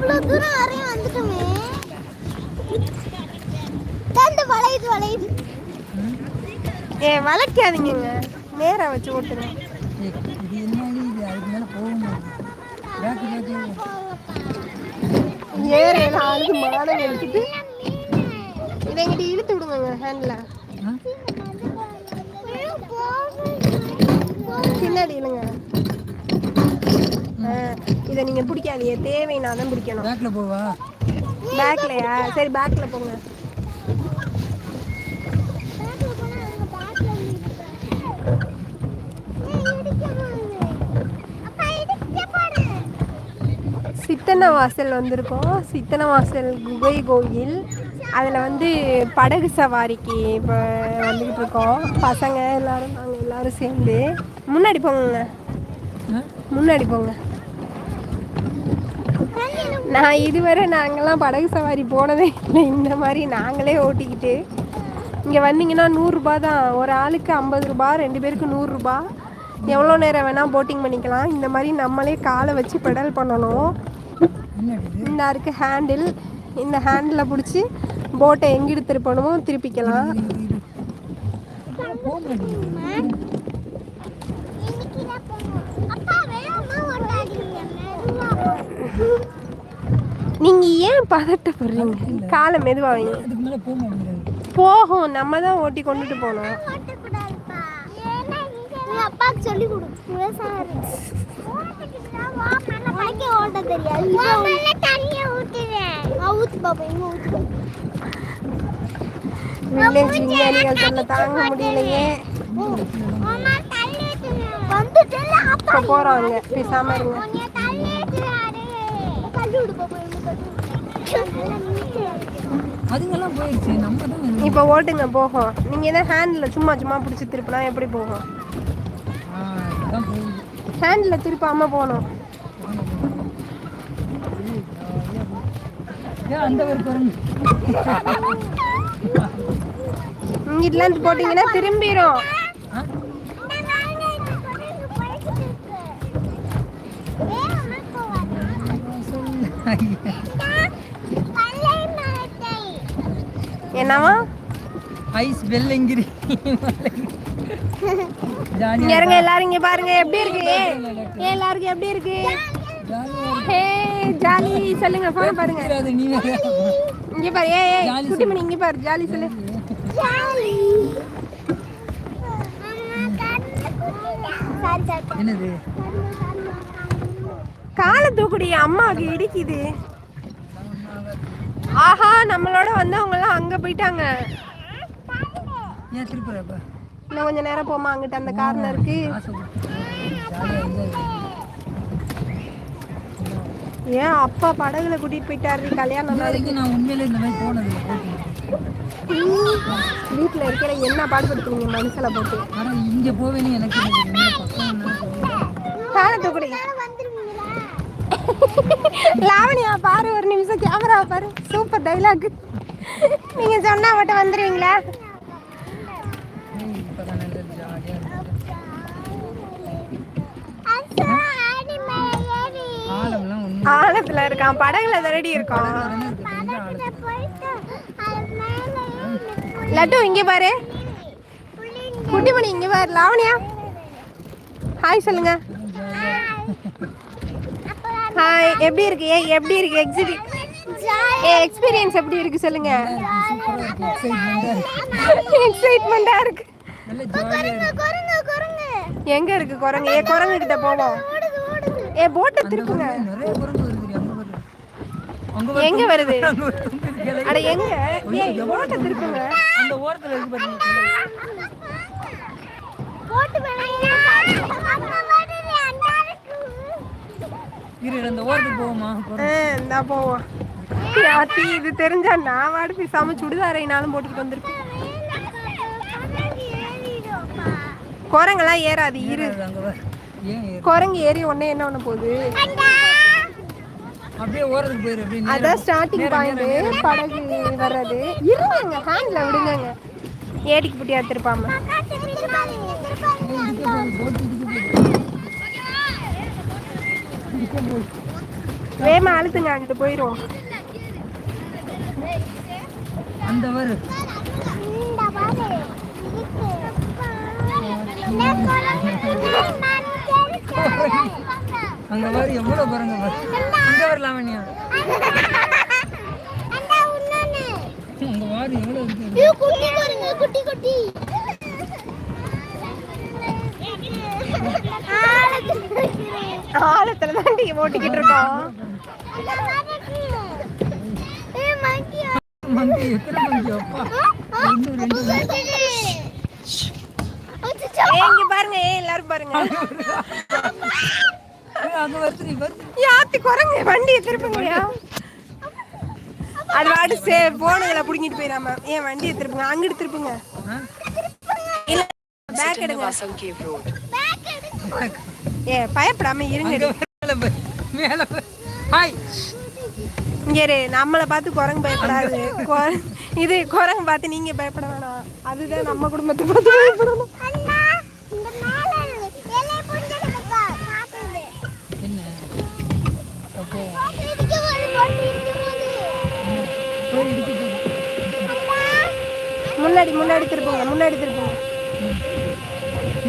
இவ்வளவு தூரம் வரையும் வந்துட்டோமே. தண்டு வளையுது வளையுது. ஏ வளைக்காதீங்கங்க. நேரா வச்சு ஓட்டுங்க இது என்னடி இது? அதுக்கு மேலே போக முடியாது. பேக்கு பேக்கு ஏற. நாளுக்கு மாடம் எடுத்துட்டு இதை எங்கிட்ட இழுத்து விடுங்க ஹேண்டில் ஆ? பின்னாடி இல்லைங்க இதை நீங்கள் பிடிக்காதீங்க. தேவைன்னா தான் பிடிக்கணும். பேக்கில் போவா? பேக்லையா சரி பேக்கில் போங்க. சித்தன வாசல் வந்திருக்கோம். சித்தன வாசல் குகை கோயில். அதில் வந்து படகு சவாரிக்கு இப்போ வந்துக்கிட்டு இருக்கோம் பசங்க எல்லாரும் நாங்கள் எல்லாரும் சேர்ந்து. முன்னாடி போங்க முன்னாடி போங்க. நான் இதுவரை நாங்கள்லாம் படகு சவாரி போனதே இல்லை. இந்த மாதிரி நாங்களே ஓட்டிக்கிட்டு இங்கே வந்தீங்கன்னா நூறுரூபா தான். ஒரு ஆளுக்கு ஐம்பது ரூபா ரெண்டு பேருக்கு நூறுரூபா எவ்வளோ நேரம் வேணால் போட்டிங் பண்ணிக்கலாம். இந்த மாதிரி நம்மளே காலை வச்சு பெடல் பண்ணணும். இந்த இருக்குது ஹேண்டில் இந்த ஹேண்டில் பிடிச்சி போட்டை எங்கிட்டு திருப்பணுமோ திருப்பிக்கலாம். Thank you அப்பா வேகமா ஓட்டாதீங்க மெதுவா நீங்கள் ஏன் பதட்டப்படுறீங்க? காலை மெதுவாக வைங்க. போகும். நம்ம தான் ஓட்டி கொண்டுட்டு உங்க அப்பாவுக்கு சொல்லி வில்லேஜ் விஞ்ஞானிகள் தாங்க முடியலையே. அங்கே பேசாமல் இருங்க. அதுங்கெல்லாம் போயிடுச்சு நம்ம தான் இப்போ ஓட்டுங்க போகும் நீங்கள் தான் ஹேண்டில் சும்மா சும்மா பிடிச்சி திருப்பினா எப்படி போகும் ஹேண்டில் திருப்பாமல் போகணும். இங்கிட்டலாம் போட்டிங்கன்னா திரும்பிடும் என்னவா ஐஸ் வெள்ளங்கிரி. இருங்க எல்லாரும் இங்க பாருங்க எப்படி இருக்கு? ஏ எல்லாருக்கும் எப்படி இருக்கு? ஹே ஜாலி சொல்லுங்க போன பாருங்க. இங்க பாரு ஏ ஏ ஜாலி குட்டி மணி இங்க பாரு ஜாலி சொல்லு. என்னது? காலை தூக்குடி அம்மாவுக்கு இடிக்குது. ஆஹா நம்மளோட வந்தவங்க எல்லாம் அங்க போயிட்டாங்க. ஏன் திருப்புறப்ப இன்னும் கொஞ்ச நேரம் போமா அங்கிட்ட அந்த கார்னருக்கு ஏன் அப்பா படகுல கூட்டிட்டு போயிட்டாரு கல்யாணம் நாளைக்கு நான் உண்மையிலே இந்த மாதிரி போனது வீட்டுல இருக்கிற என்ன பாடுபடுத்துறீங்க மனுஷனை போட்டு? ஆனா இங்க போவேன்னு எனக்கு. இந்த பக்கம் என்ன சொல்லுங்க. காலை தூக்குடி லாவணியா பாரு ஒரு நிமிஷம் கேமரா பாரு. சூப்பர் டைலாக் நீங்க சொன்னா மட்டும் வந்துருவீங்களா? ஆழத்துல இருக்கான் படகுல தரடி இருக்கான். லட்டு இங்க பாரு. குட்டிமணி இங்க பாரு லாவணியா. ஹாய் சொல்லுங்க. ஹாய் எப்படி இருக்கு ஏ எப்படி இருக்கு? எக்ஸிபி ஏ எக்ஸ்பீரியன்ஸ் எப்படி இருக்கு சொல்லுங்க. எக்ஸைட்மெண்டா இருக்கு. எங்க இருக்கு குரங்கு? ஏ குரங்கு கிட்ட போவோம். ஏ போட்டை திருப்புங்க. எங்க வருது. அட எங்க? ஏ போட்டை திருப்புங்க. அந்த ஓரத்துல இருக்கு பாருங்க கிளை. இந்தா போவோம். யாத்தி இது தெரிஞ்சா நான் வாடு பேசாம சுடிதாரைனாலும் போட்டுக்கிட்டு வந்திருப்பேன். குரங்கெல்லாம் ஏறாது இரு? குரங்கு ஏறி உடனே என்ன பண்ண போகுது? அதான். Starting point. படகு வர்றது. இருங்க ஹேண்ட்ல விடுங்கங்க. ஏடிக்கு போட்டு இடிக்க போகுது. இடிக்க போகுது. வேமா அழுத்துங்க அங்கிட்டு போயிரும். அந்த வரு. அங்க வரு எவ்வளவு பாருங்க பாரு அங்க வரலாம் உன்னொன்னு அங்க வாரு எவ்வளவு இருக்கு? குட்டி பாருங்க குட்டி. ரெண்டு ரெண்டு அச்சச்சோ. ஏய், இங்க பாருங்க எல்லாரும் பாருங்க. யாத்தி குரங்கு வண்டியை திருப்புங்கயா அது வாடு சே போனுகளை புடுங்கிட்டு போயிடாம ஏன் வண்டியை திருப்புங்க அங்கிட்டு திருப்புங்க. பேக் எடுங்க. ஏ பயப்படாம இருங்க மேல ஹாய். இங்க நம்மளை பார்த்து குரங்கு பயப்படாது. இது குரங்கு பார்த்து நீங்க பயப்பட வேணாம். அதுதான் நம்ம குடும்பத்தை பார்த்து பயப்படணும். முன்னாடி முன்னாடி திருப்புங்க முன்னாடி திருப்புங்க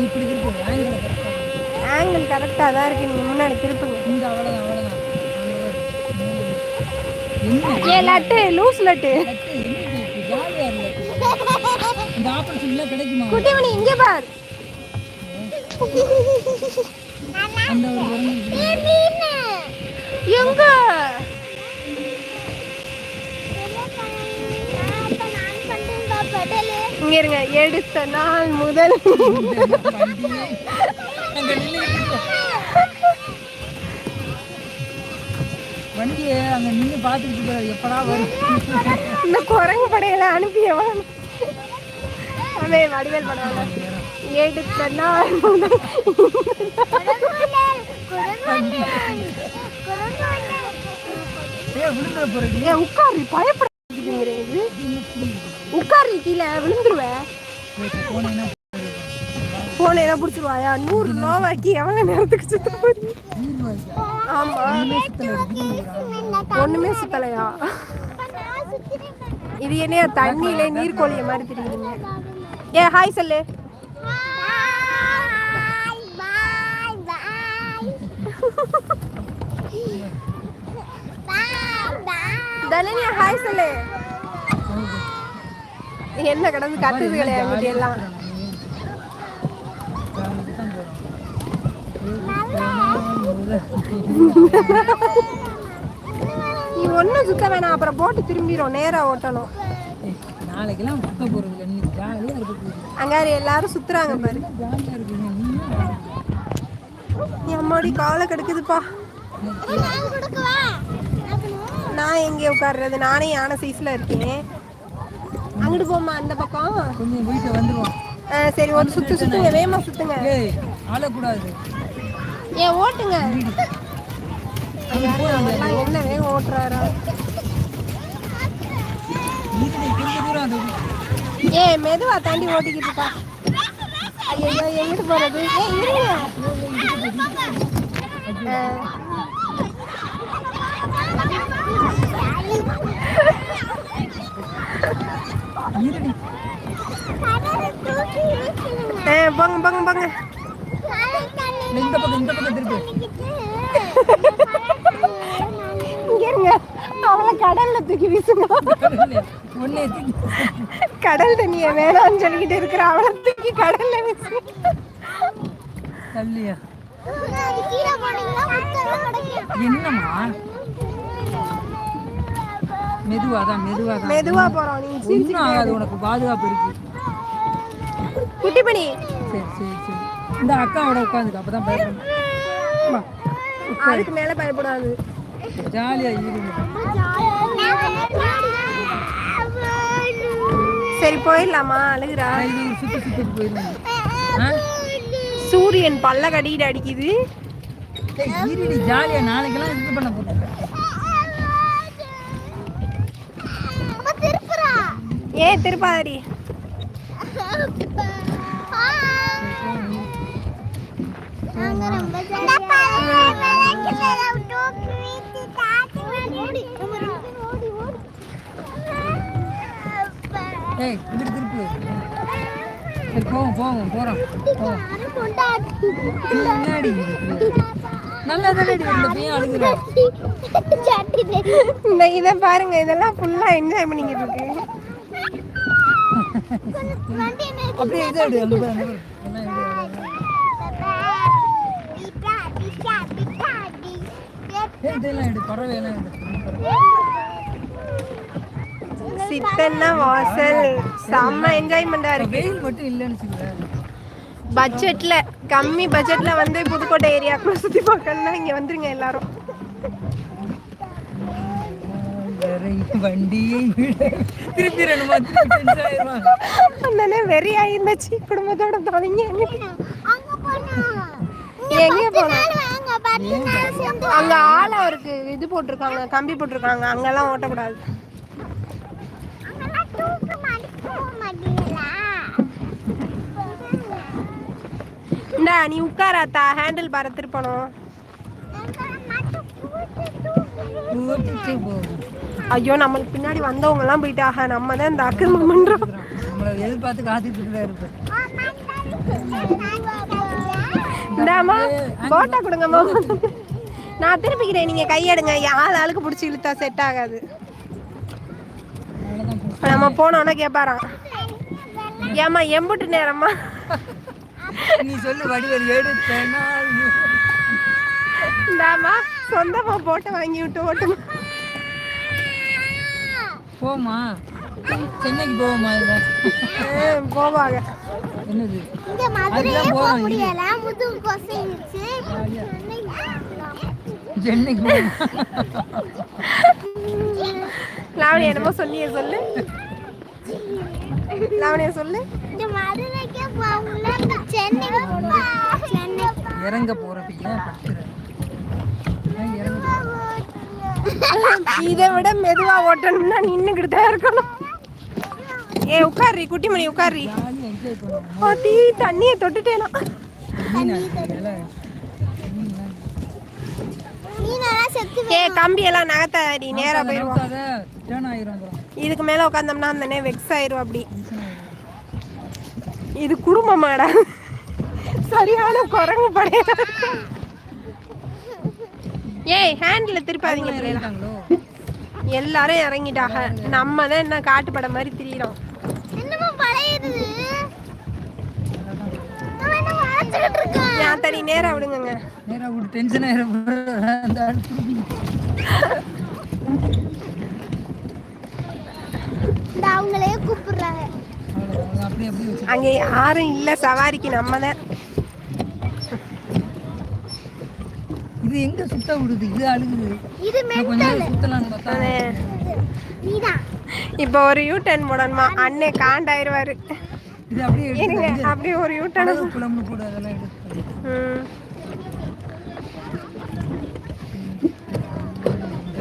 இப்படி கரெக்டா ஆங்கிள் கரெக்டா தான் இருக்கு. நீங்க முன்னாடி திருப்புங்க. இந்த பாரு. என்ன ஏ லட்டு லூஸ் லட்டு. இந்த ஆப்பர்ச்சுனிட்டிலாம் கிடைக்குமா? குட்டிமணி பார். அந்த ஒரு. எங்க. இங்க இருங்க. எடுத்த நாள் முதல். வண்டியே அங்க நின்று பார்த்துட்டு இருக்கிறாரு எப்படா வரும்? இந்த குரங்கு படையில அனுப்பியவன் அவன் வடிவேல் படம் எடுத்த நாள் முதல் குரங்குழல், குரங்குழல், குரங்குழல். ஏ விழுந்துட போறது ஏன் உட்காரு பயப்படாதீங்க உட்காரு கீழே விழுந்துருவேன் போன என்ன பிடிச்சிருவாயா? நூறு நோவாக்கி எவ்வளவு நேரத்துக்கு சுத்த போறீங்க? ஆமா. ஒண்ணுமே சுத்தலையா. இது என்ன தண்ணியில நீர்க்கோழிய மாதிரி தெரியுதுங்க ஏ ஹாய் சொல்லு. தனனியா ஹாய் சொல்லு. என்ன கடந்து கத்துது கிடையாது எல்லாம். நீ ஒன்றும் சுத்த வேணாம். அப்புறம் போட்டு திரும்பிடும் நேரா ஓட்டணும். நாளைக்கெல்லாம் சுத்த போறது இல்லை. நீ ஜாலியா இருக்க அங்காரு எல்லாரும் சுத்துறாங்க பாரு. ஜாலியா இருக்கீங்க என் அம்மாடி காலை கெடுக்குதுப்பா. நான் எங்கே உட்கார்றது. நானே யானை சைஸ்ல இருக்கேன். அங்கிட்டு போமா அந்த பக்கம். கொஞ்சம் வீட்டை வந்துருவோம். ஆ, சரி ஒரு சுத்து சுத்துங்க. வேகமா சுத்துங்க. ஏய் ஆளக்கூடாது ஏன் ஓட்டுங்க. என்ன வேக ஓட்டுறாரா? ஏ மெதுவா தாண்டி ஓட்டிக்கிட்டு இருக்கா ஐயோ எங்கிட்டு போறது? ஏ இருங்க. ஆ, இருடி கடலை தூக்கி போங்க போங்க போங்க கடல் தண்ணி இல்லை, இந்த பக்கம் இந்த பக்கம் திருப்பி கிட்டு. இங்க இருங்க அவளை கடல்ல தூக்கி தூக்கி கடல் தண்ணிய வேணாம்னு சொல்லிக்கிட்டு இருக்கிற அவளை தூக்கி கடல்ல வீசுங்க தள்ளியா. என்னம்மா? மெதுவா தான் மெதுவா தான் மெதுவா போறோம் சிரிச்சு ஒன்றும் ஆகாது உனக்கு பாதுகாப்பு இருக்கு. குட்டி பண்ணி சரி சரி சரி. இந்த அக்காவோட உட்காந்துக்க அப்பதான் பயப்படணும் அதுக்கு மேல பயப்படாது. ஜாலியா இருங்க. சரி போயிடலாமா? அழுகுறா. சுத்தி சுத்திட்டு போயிருவாங்க ஆ? சூரியன் பல்ல கடிக்கிட்டு அடிக்குது ஜாலியா நாளைக்கெல்லாம் இது பண்ண போறேன் அப்ப திருப்புறா. ஏ திருப்பாதிரி ரொம்ப ஜாலியா- இந்த பறவை விளக்குல தூக்கி வீசிட்டா. ஏய் இப்படி திருப்பு. சரி போவோம் போவோம் போகிறோம் போவோம். முன்னாடி நல்லா தானே இந்த பையன் அழுகுறான். இதை பாருங்க இதெல்லாம் ஃபுல்லா என்ஜாய் பண்ணிக்கிட்டு இருக்கு. அப்படியே இதை இதெல்லாம் எடு பறவை எல்லாம் எடு. சித்தன்னா வாசல் செம்ம என்ஜாய்மெண்டா இருக்கு வெயில் மட்டும் இல்லைன்னு பட்ஜெட்ல கம்மி பட்ஜெட்ல வந்து புதுக்கோட்டை ஏரியாக்குள்ள சுத்தி பார்க்கணும்னா இங்க வந்துருங்க எல்லாரும் வண்டியை திருப்பி ரெண்டு வெறி ஆயிருந்துச்சு குடும்பத்தோட போனா எங்க போனோம் அங்க ஆள் அவருக்கு இது போட்டிருக்காங்க கம்பி போட்டிருக்காங்க அங்கெல்லாம் ஓட்டக்கூடாது அங்கெல்லாம் தூக்க மாட்டேன் போக மாட்டீங்களா இந்தா நீ உட்காராத்தா ஹேண்டில் பார திருப்பணும் ஐயோ நம்மளுக்கு பின்னாடி வந்தவங்க எல்லாம் போயிட்டாக நம்ம தான் இந்த அக்கிரமம் பண்றோம் எதிர்பார்த்து காத்துட்டு தான் இருப்பேன் இந்தாமா போட்டா கொடுங்கம்மா. நான் திருப்பிக்கிறேன் நீங்க கையெடுங்க. ஆள் ஆளுக்கு பிடிச்சி இழுத்தா செட் ஆகாது. நம்ம போனோன்னே கேட்பாராம் ஏமா எம்புட்டு நேரமா நீ சொல்லு வடிவல் எடுத்தேன்னா இந்தாமா சொந்தமா போட்டு வாங்கி விட்டு ஓட்டுமா. போமா சென்னைக்கு போவோமா இதுல ஆ, போவாங்க. என்னது? இங்க மதுரையே போக முடியல. முதுகு கொசைச்சு சென்னைக்கு போவோமா. லாவணி என்னமோ சொல்லியே சொல்லு. லாவணியா சொல்லு இந்த மதுரைக்கே போக முடியல சென்னை சென்னை இறங்க போறப்ப ஏன் இதை விட மெதுவா ஓட்டணும்னா நின்னுக்கிட்டு தான் இருக்கணும். ஏ உட்காரி குட்டிமணி உட்காரி பாட்டி தண்ணியை தொட்டுட்டேனா. ஏ கம்பி எல்லாம் நகத்தாடி நேரா போயிருவோம். இதுக்கு மேல உட்காந்தோம்னா அந்த வெக்ஸ் ஆயிரும் அப்படி. இது குடும்பமாடா. சரியான குரங்கு படையா. ஏய் ஹேண்ட்ல திருப்பாதீங்க இறங்கிட்டாங்களோ? எல்லாரும் இறங்கிட்டாங்க. நம்ம தான் என்ன காட்டு படம் மாதிரி திரியிறோம். ஏன் தனி நேரா விடுங்கங்க. நேரா விட்டு tension ஆயிரும். அவங்களே கூப்பிடுறாங்க. அங்கே யாரும் இல்ல சவாரிக்கு நம்ம தான். இது எங்க சுத்த விடுது? இது அழுகுது. இது நீதான். இப்போ ஒரு யூ டர்ன் போடணுமா? அண்ணே காண்டாயிருவாரு. இது அப்படியே இருங்க அப்படியே ஒரு யூ டர்ன் குழம்பு போடு அதெல்லாம் எடுத்து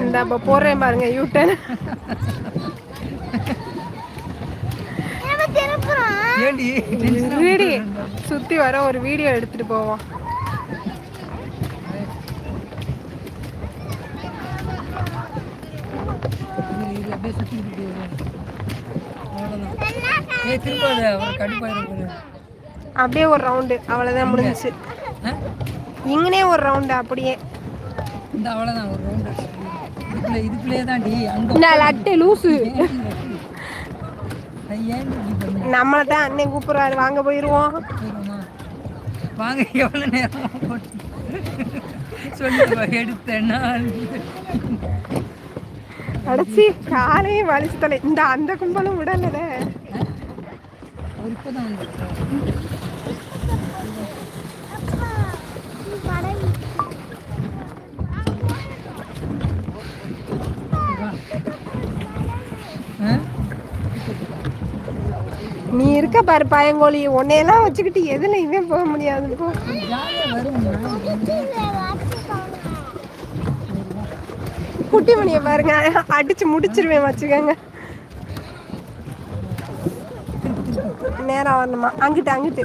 இந்த அப்போ போடுறேன் பாருங்க யூ டர்ன் நம்ம திருப்புறோம் ஏண்டி? வீடி சுத்தி வர ஒரு வீடியோ எடுத்துட்டு போவோம். அப்படியே ஒரு ரவுண்டு அவ்வளோதான் முடிஞ்சுச்சு? இங்கனே ஒரு ரவுண்டு அப்படியே. இந்த அவ்வளவுதான் ஒரு ரவுண்டு இதுக்குள்ள இதுக்குள்ளேயே தான்டி அங்க இந்த லட்டு லூசு நான் ஏன் இப்படி பண்ணேன் நம்மளை தான் அண்ணன் கூப்பிடுறாரு. வாங்க போயிடுவோம்? வாங்க எவ்வளவு நேரமா சொல்லி எடுத்தேன்னா அடைச்சி காலையும் வலிச்சு தலை இந்த அந்த கும்பலும் விடலதே. இப்பதான் வந்திருக்காரு. படம் ஆ? நீ இருக்க பாரு பயங்கோழி உன்னையெல்லாம் வச்சுக்கிட்டு எதுலையுமே போக முடியாது? போ. குட்டி மணியை பாருங்க. அடிச்சு முடிச்சிருவேன் வச்சுக்கோங்க. நேரா வரணுமா? அங்கிட்டு அங்கிட்டு.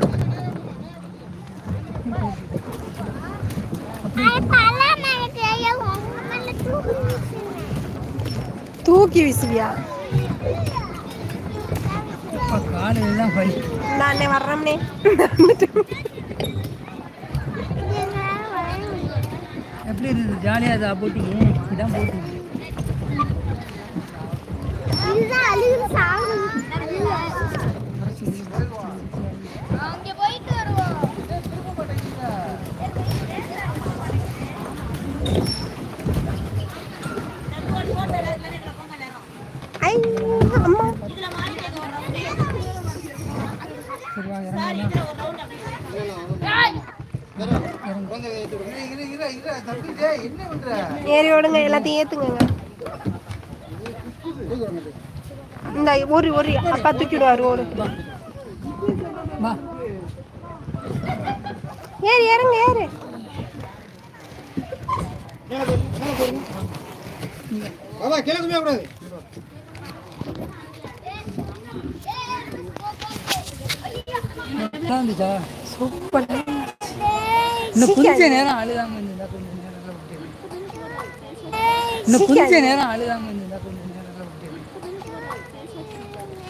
தூக்கி வீசுவியா? நான் வர்றோம்னே. எப்படி இருந்தது? ஜாலியாக இருக்கா? போட்டிங்க இதான் போட்டி. ஏறி ஓடுங்க எல்லாத்தையும் ஏத்துங்க இந்த ஒரு ஒரு அப்பா தூக்கிடுவாரு வா. ஏறி இறங்க ஏறு. சூப்பர். இன்னும் கொஞ்ச நேரம் அழுதாம இருந்ததா கொஞ்சம் நேரம் இன்னும்